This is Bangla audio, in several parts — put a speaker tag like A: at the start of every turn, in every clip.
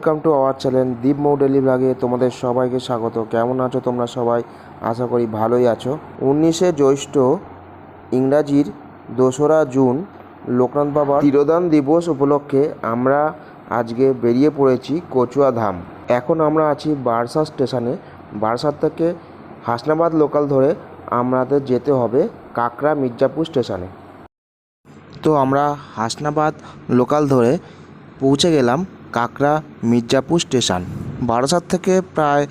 A: Welcome to our channel Deep Mou daily তোমাদের সবাইকে স্বাগত। কেমন আছো তোমরা সবাই? আশা করি ভালোই আছো। উনিশে জ্যৈষ্ঠ, ইংরাজির দোসরা জুন, লোকনাথ বাবা তিরোদান দিবস উপলক্ষে আমরা আজকে বেরিয়ে পড়েছি কচুয়া ধাম। এখন আমরা আছি বারসা স্টেশনে। বারসার থেকে হাসনাবাদ লোকাল ধরে আমাদের যেতে হবে কাকরা মির্জাপুর স্টেশনে। তো আমরা হাসনাবাদ লোকাল ধরে পৌঁছে গেলাম। কাকরা মির্জাপুর স্টেশন। বারাসাত থেকে প্রায়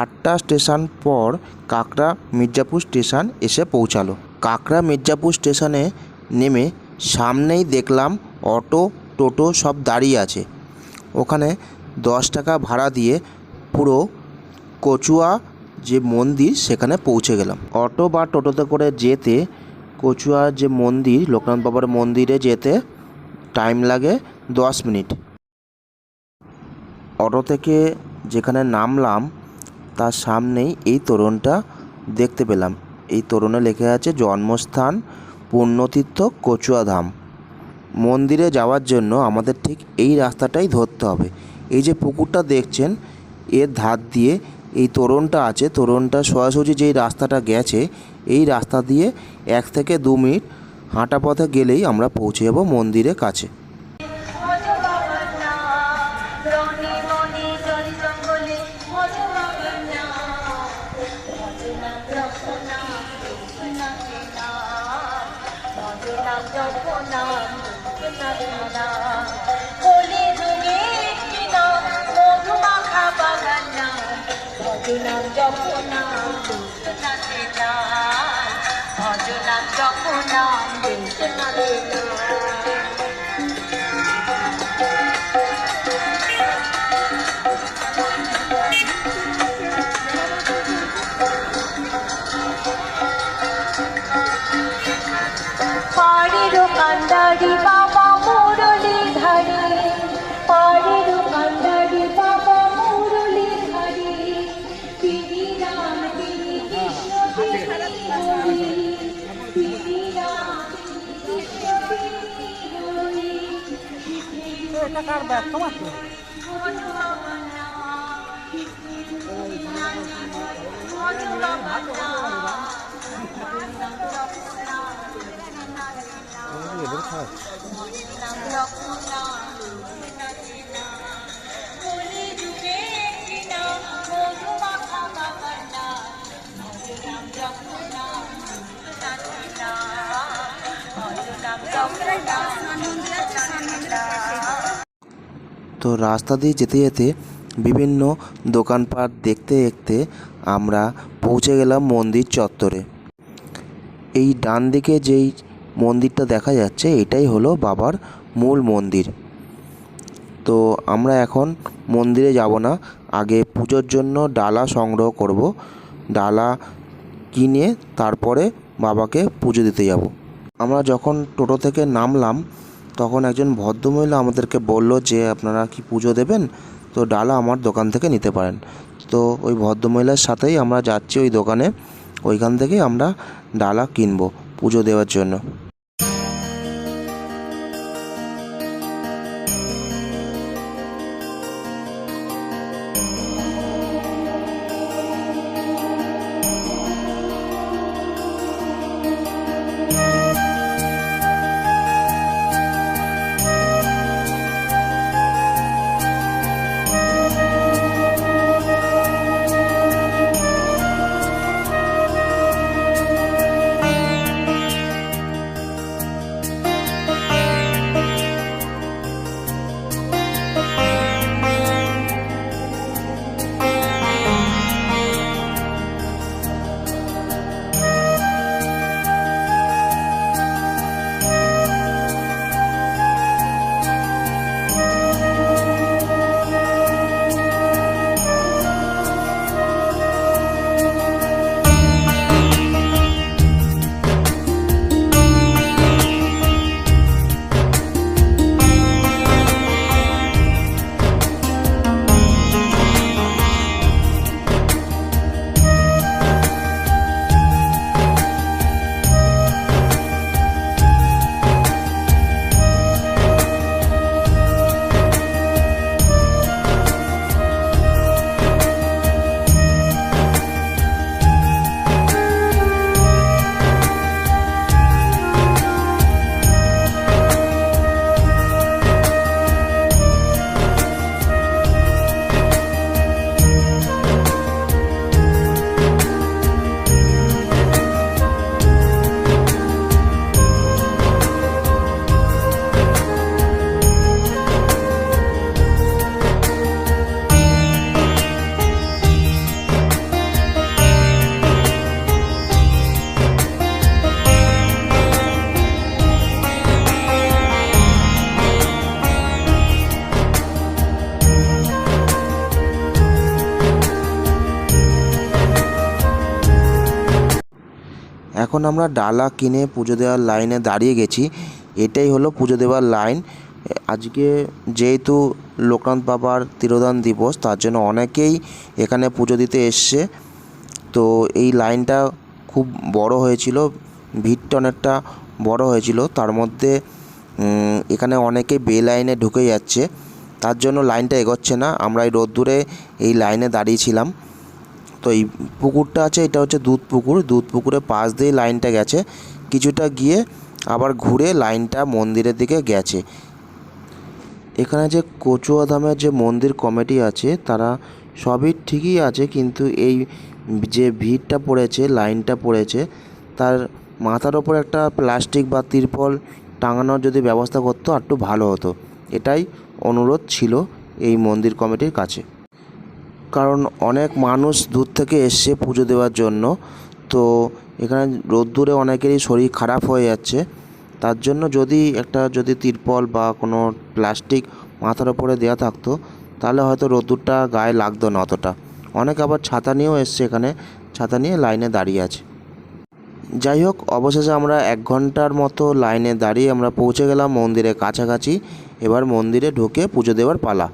A: আটটা স্টেশন পর কাকরা মির্জাপুর স্টেশন এসে পৌঁছালো। কাকরা মির্জাপুর স্টেশনে নেমে সামনেই দেখলাম অটো, টোটো সব দাঁড়িয়ে আছে। ওখানে দশ টাকা ভাড়া দিয়ে পুরো কচুয়া যে মন্দির সেখানে পৌঁছে গেলাম। অটো বা টোটোতে করে যেতে, কচুয়া যে মন্দির, লোকনাথ বাবার মন্দিরে যেতে টাইম লাগে দশ মিনিট। অটো থেকে যেখানে নামলাম, তার সামনেই এই তোরণটা দেখতে পেলাম। এই তোরণে লেখা আছে, জন্মস্থান পুণ্যতীর্থ কচুয়া ধাম। মন্দিরে যাওয়ার জন্য আমাদের ঠিক এই রাস্তাটাই ধরতে হবে। এই যে পুকুরটা দেখছেন, এর ধার দিয়ে এই তোরণটা আছে। তোরণটা সোজাসুজি যেই রাস্তাটা গেছে, এই রাস্তা দিয়ে এক থেকে দু মিনিট হাঁটা পথে গেলেই আমরা পৌঁছে যাব মন্দিরের কাছে।
B: na cara da cama 여기 이렇게
A: তো রাস্তা দিয়ে যেতে যেতে বিভিন্ন দোকানপাট দেখতে দেখতে আমরা পৌঁছে গেলাম মন্দির চত্বরে। এই ডান দিকে যেই মন্দিরটা দেখা যাচ্ছে, এটাই হলো বাবার মূল মন্দির। তো আমরা এখন মন্দিরে যাব না, আগে পুজোর জন্য ডালা সংগ্রহ করব। ডালা কিনে তারপরে বাবাকে পুজো দিতে যাব। আমরা যখন টোটো থেকে নামলাম তখন একজন ভদ্রমহিলা আমাদেরকে বলল যে, আপনারা কি পুজো দেবেন? তো ডালা আমার দোকান থেকে নিতে পারেন। তো ওই ভদ্রমহিলার সাথেই আমরা যাচ্ছি ওই দোকানে। ওইখান থেকেই আমরা ডালা কিনবো পুজো দেওয়ার জন্য। এখন আমরা ডালা কিনে পুজো দেওয়ার লাইনে দাঁড়িয়ে গেছি। এটাই হলো পুজো দেওয়ার লাইন। আজকে যেহেতু লোকনাথ বাবার তিরোধান দিবস, তার জন্য অনেকেই এখানে পুজো দিতে এসছে। তো এই লাইনটা খুব বড় হয়েছিল ভিড়টা অনেকটা বড় হয়েছিল। তার মধ্যে এখানে অনেকে বে লাইনে ঢুকে যাচ্ছে। তার জন্য লাইনটা এগোচ্ছে না। আমরা এই রোদ্দুরে এই লাইনে দাঁড়িয়েছিলাম। তো এই পুকুরটা আছে, এটা হচ্ছে দুধ পুকুর। দুধ পুকুরের পাশ দিয়ে লাইনটা গেছে। কিছুটা গিয়ে আবার ঘুরে লাইনটা মন্দিরের দিকে গেছে। এখানে যে কচুয়া ধামের যে মন্দির কমিটি আছে, তারা সবই ঠিকই আছে, কিন্তু এই যে ভিড়টা পড়েছে, লাইনটা পড়েছে, তার মাথার ওপর একটা প্লাস্টিক বা তিরপল টাঙানোর যদি ব্যবস্থা করতো, আর একটু ভালো হতো। এটাই অনুরোধ ছিল এই মন্দির কমিটির কাছে। কারণ অনেক মানুষ দূর থেকে এসছে পুজো দেওয়ার জন্য। তো এখানে রোদ্দুরে অনেকেরই শরীর খারাপ হয়ে যাচ্ছে। তার জন্য যদি একটা যদি তিরপল বা কোনো প্লাস্টিক মাথার ওপরে দেওয়া থাকতো, তাহলে হয়তো রোদ্দুরটা গায়ে লাগতো না অতটা। অনেক আবার ছাতা নিয়েও এসছে এখানে। ছাতা নিয়ে লাইনে দাঁড়িয়ে আছে। যাই হোক, অবশেষে আমরা এক ঘণ্টার মতো লাইনে দাঁড়িয়ে আমরা পৌঁছে গেলাম মন্দিরের কাছাকাছি। এবার মন্দিরে ঢুকে পুজো দেওয়ার পালা।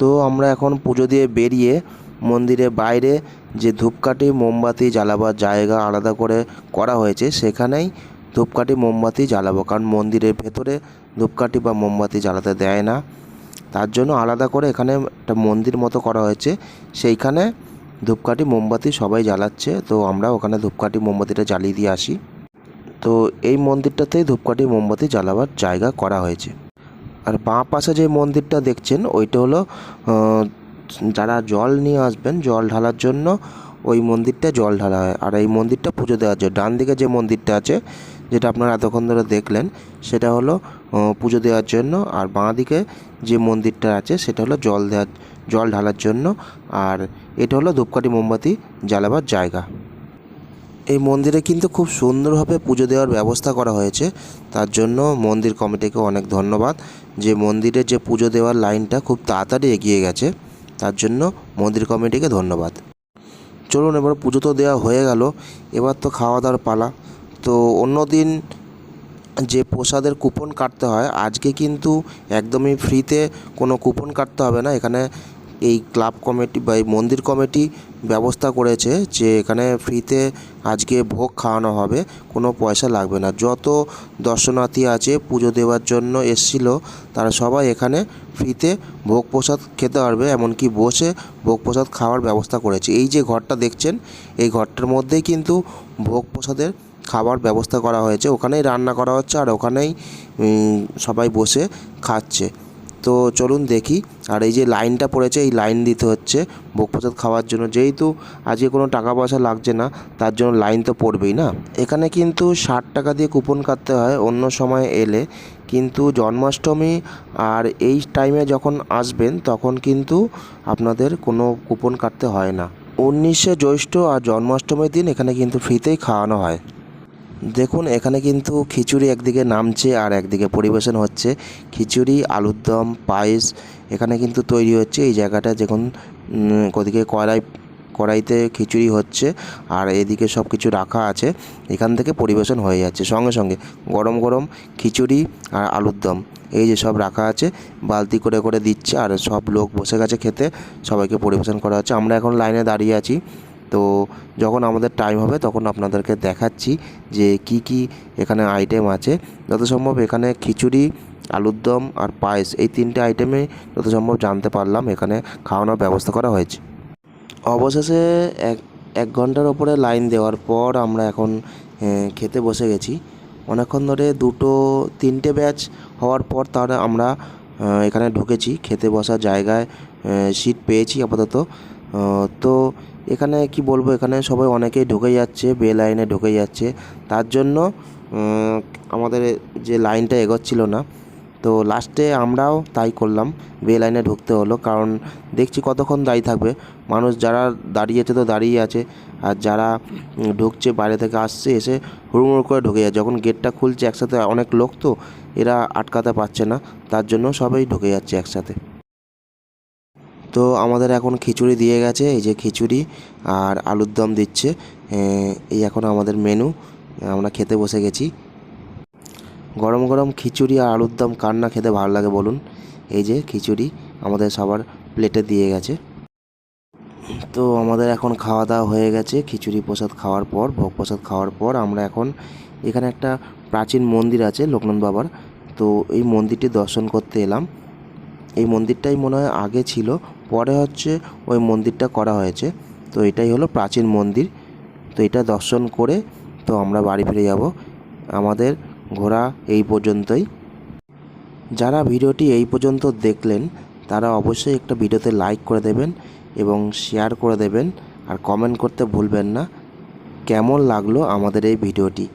A: তো আমরা এখন পুজো দিয়ে বেরিয়ে মন্দিরের বাইরে যে ধূপকাঠি, মোমবাতি জ্বালাবার জায়গা আলাদা করে করা হয়েছে, সেখানেই ধূপকাঠি, মোমবাতি জ্বালাবো। কারণ মন্দিরের ভেতরে ধূপকাঠি বা মোমবাতি জ্বালাতে দেয় না। তার জন্য আলাদা করে এখানে একটা মন্দির মতো করা হয়েছে। সেইখানে ধূপকাঠি, মোমবাতি সবাই জ্বালাচ্ছে। তো আমরা ওখানে ধূপকাঠি, মোমবাতিটা জ্বালিয়ে দিয়ে আসি। তো এই মন্দিরটাতেই ধূপকাঠি, মোমবাতি জ্বালাবার জায়গা করা হয়েছে। আর বাঁ পাশে যে মন্দিরটা দেখছেন, ওইটা হলো যারা জল নিয়ে আসবেন, জল ঢালার জন্য ওই মন্দিরটা জল ঢালা হয়। আর এই মন্দিরটা পুজো দেওয়ার জন্য, ডান দিকে যে মন্দিরটা আছে, যেটা আপনারা এতক্ষণ ধরে দেখলেন, সেটা হলো পুজো দেওয়ার জন্য। আর বাঁ দিকে যে মন্দিরটা আছে, সেটা হলো জল দেওয়ার, জল ঢালার জন্য। আর এটা হলো ধূপকাঠি মোমবাতি জ্বালাবার জায়গা। এই মন্দিরে কিন্তু খুব সুন্দরভাবে পুজো দেওয়ার ব্যবস্থা করা হয়েছে। তার জন্য মন্দির কমিটিকে অনেক ধন্যবাদ। যে মন্দিরে যে পুজো দেওয়ার লাইনটা খুব তাড়াতাড়ি এগিয়ে গেছে, তার জন্য মন্দির কমিটিকে ধন্যবাদ। চলুন এবার পুজো তো দেওয়া হয়ে গেল, এবার তো খাওয়া দাওয়ার পালা। তো অন্য দিন যে প্রসাদের কুপন কাটতে হয়, আজকে কিন্তু একদমই ফ্রিতে কোনো কুপন কাটতে হবে না। এখানে এই ক্লাব কমিটি বা এই মন্দির কমিটি ব্যবস্থা করেছে যে এখানে ফ্রিতে আজকে ভোগ খাওয়ানো হবে, কোনো পয়সা লাগবে না। যত দর্শনার্থী আছে, পুজো দেওয়ার জন্য এসছিল, তারা সবাই এখানে ফ্রিতে ভোগ প্রসাদ খেতে পারবে, এমনকি বসে ভোগ প্রসাদ খাওয়ার ব্যবস্থা করেছে। এই যে ঘরটা দেখছেন, এই ঘরটার মধ্যেই কিন্তু ভোগ প্রসাদের খাবার ব্যবস্থা করা হয়েছে। ওখানেই রান্না করা হচ্ছে আর ওখানেই সবাই বসে খাচ্ছে। তো চলুন দেখি। আর এই যে লাইনটা পড়েছে, এই লাইন দিতে হচ্ছে ভোগ প্রসাদ খাওয়ার জন্য। যেহেতু আজকে কোনো টাকা পয়সা লাগছে না, তার জন্য লাইন তো পড়বেই না। এখানে কিন্তু ষাট টাকা দিয়ে কুপন কাটতে হয় অন্য সময় এলে। কিন্তু জন্মাষ্টমী আর এই টাইমে যখন আসবেন, তখন কিন্তু আপনাদের কোনো কুপন কাটতে হয় না। উনিশে জ্যৈষ্ঠ আর জন্মাষ্টমীর দিন এখানে কিন্তু ফ্রিতেই খাওয়ানো হয়। দেখুন, এখানে কিন্তু খিচুড়ি একদিকে নামছে আর একদিকে পরিবেশন হচ্ছে। খিচুড়ি, আলুর দম, পায়েস এখানে কিন্তু তৈরি হচ্ছে। এই জায়গাটা দেখুন ওদিকে কড়াই, কড়াইতে খিচুড়ি হচ্ছে আর এদিকে সব কিছু রাখা আছে। এখান থেকে পরিবেশন হয়ে যাচ্ছে। সঙ্গে সঙ্গে গরম গরম খিচুড়ি আর আলুর দম, এই যে সব রাখা আছে, বালতি করে করে দিচ্ছে আর সব লোক বসে গেছে খেতে। সবাইকে পরিবেশন করা হচ্ছে। আমরা এখন লাইনে দাঁড়িয়ে আছি। তো যখন আমাদের টাইম হবে, তখন আপনাদেরকে দেখাচ্ছি যে কি কি এখানে আইটেম আছে। যত সম্ভব এখানে খিচুড়ি, আলুর দম আর পায়েস, এই তিনটে আইটেমে যত সম্ভব জানতে পারলাম এখানে খাওয়ানোর ব্যবস্থা করা হয়েছে। অবশেষে এক এক ঘণ্টার ওপরে লাইন দেওয়ার পর আমরা এখন খেতে বসে গেছি। অনেকক্ষণ ধরে দুটো, তিনটে ব্যাচ হওয়ার পর তাহলে আমরা এখানে ঢুকেছি। খেতে বসার জায়গায় সিট পেয়েছি আপাতত। তো এখানে কি বলব, এখানে সবাই অনেকেই ঢুকে যাচ্ছে বে লাইনে ঢুকে যাচ্ছে। তার জন্য আমাদের যে লাইনটা এগোচ্ছিল না, তো লাস্টে আমরাও তাই করলাম বে লাইনে ঢুকতে হলো। কারণ দেখছি কতক্ষণ দাঁড়িয়ে থাকবে। মানুষ যারা দাঁড়িয়েছে তো দাঁড়িয়ে আছে। আর যারা ঢুকছে, বাইরে থেকে আসছে, এসে হুড়মুড় করে ঢুকে যাচ্ছে। যখন গেটটা খুলছে একসাথে অনেক লোক তো, এরা আটকাতে পারছে না। তার জন্য সবাই ঢুকে যাচ্ছে একসাথে। তো আমাদের এখন খিচুড়ি দিয়ে গেছে, এই যে খিচুড়ি আর আলুর দম দিচ্ছে। এই এখন আমাদের মেনু, আমরা খেতে বসে গেছি। গরম গরম খিচুড়ি আর আলুর দম কার না খেতে ভালো লাগে বলুন। এই যে খিচুড়ি আমাদের সবার প্লেটে দিয়ে গেছে। তো আমাদের এখন খাওয়া দাওয়া হয়ে গেছে, খিচুড়ি প্রসাদ খাওয়ার পর, ভোগ প্রসাদ খাওয়ার পর আমরা এখন এখানে একটা প্রাচীন মন্দির আছে লোকনাথ বাবার। তো এই মন্দিরটি দর্শন করতে এলাম। এই মন্দিরটাই মনে হয় আগে ছিল, পরে হচ্ছে ওই মন্দিরটা করা হয়েছে। তো এটাই হলো প্রাচীন মন্দির। তো এটা দর্শন করে তো আমরা বাড়ি ফিরে যাব। আমাদের ঘোরা এই পর্যন্তই। যারা ভিডিওটি এই পর্যন্ত দেখলেন, তারা অবশ্যই একটা ভিডিওতে লাইক করে দেবেন এবং শেয়ার করে দেবেন। আর কমেন্ট করতে ভুলবেন না। কেমন লাগল আমাদের এই ভিডিওটি?